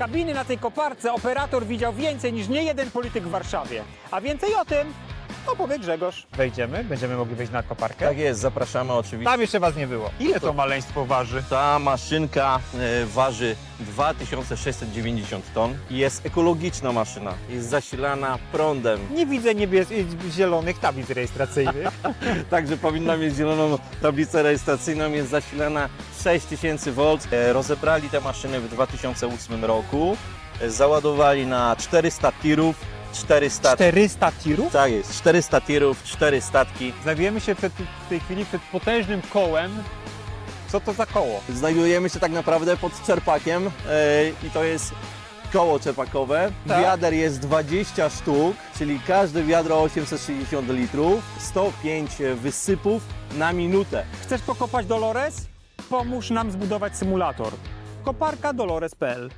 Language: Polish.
kabiny na tej koparce operator widział więcej niż nie jeden polityk w Warszawie. A więcej o tym opowie Grzegorz. Wejdziemy? Będziemy mogli wejść na koparkę? Tak jest, zapraszamy oczywiście. Tam jeszcze was nie było. Ile to maleństwo waży? Ta maszynka e, waży 2690 ton i jest ekologiczna maszyna. Jest zasilana prądem, Nie widzę niebies- zielonych tablic rejestracyjnych. także powinna mieć zieloną tablicę rejestracyjną. Jest zasilana 6000 V. E, Rozebrali te maszyny w 2008 roku. E, Załadowali na 400 tirów, 400 400 tirów? Tak jest, 400 tirów, 4 statki. Znajdujemy się przed, w tej chwili przed potężnym kołem. Co to za koło? Znajdujemy się tak naprawdę pod czerpakiem e, i to jest koło czerpakowe. Tak. Wiader jest 20 sztuk, czyli każde wiadro 860 litrów, 105 wysypów na minutę. Chcesz pokopać Dolores? Pomóż nam zbudować symulator. Koparka Dolores.pl